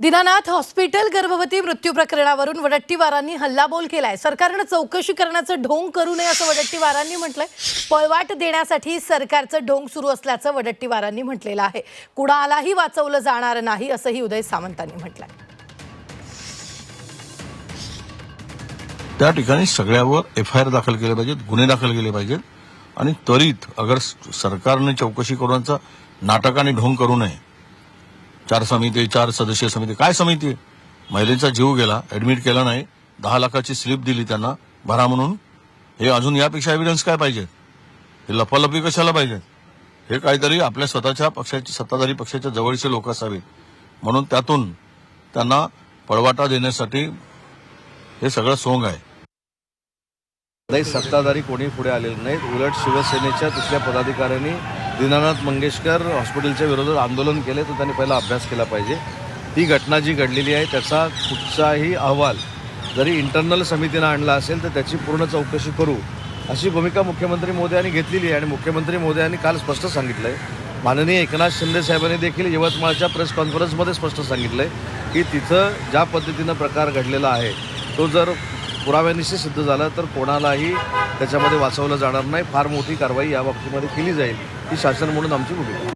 Dinanath hospital गर्भवती मृत्यू प्रकरणावरून वडट्टीवारांनी हल्लाबोल केलाय. सरकारनं चौकशी करण्याचं ढोंग करू नये असं वडट्टीवारांनी म्हटलंय. पळवाट देण्यासाठी सरकारचं ढोंग सुरू असल्याचं वडट्टीवारांनी म्हटलेलं आहे. कुणालाही वाचवलं जाणार नाही असंही उदय सामंतांनी म्हटलंय. त्या ठिकाणी सगळ्यावर एफ आय आर दाखल केले पाहिजेत गुन्हे दाखल केले पाहिजेत. आणि त्वरित अगर सरकारने चौकशी करूनचा नाटक आणि ढोंग करू नये चार समिती चार सदस्यीय समिती. काय समिती? आहे? महिलेचा जीव गेला ऍडमिट केला नाही. दहा लाखाची स्लिप दिली त्यांना भरा म्हणून. हे अजून यापेक्षा एव्हिडन्स काय पाहिजे हे लपालपी कशाला पाहिजे हे काहीतरी आपल्या स्वतःच्या पक्षाची सत्ताधारी पक्षाच्या जवळचे लोक असावेत म्हणून त्यातून त्यांना पळवाटा देण्यासाठी हे सगळं सोंग आहे. नाही सत्ताधारी कोणी पुढे आलेले नाहीत. उलट शिवसेनेच्या दुसऱ्या पदाधिकाऱ्यांनी दीनानाथ मंगेशकर हॉस्पिटलच्या विरोधात आंदोलन केले तर त्यांनी पहिला अभ्यास केला पाहिजे. ती घटना जी घडलेली आहे त्याचा कुठचाही अहवाल जरी इंटरनल समितीनं आणला असेल तर त्याची पूर्ण चौकशी करू अशी भूमिका मुख्यमंत्री मोदयांनी घेतलेली आहे. आणि मुख्यमंत्री मोदयांनी काल स्पष्ट सांगितलं आहे माननीय एकनाथ शिंदे साहेबांनी देखील यवतमाळच्या प्रेस कॉन्फरन्समध्ये स्पष्ट सांगितलं आहे की तिथं ज्या पद्धतीनं प्रकार घडलेला आहे तो जर पुराव्यानिशी सिद्ध झाला तर कोणालाही त्याच्यामध्ये वाचवलं जाणार नाही फार मोठी कारवाई या बाबतीमध्ये केली जाईल ही शासन म्हणून आमची भूमिका आहे.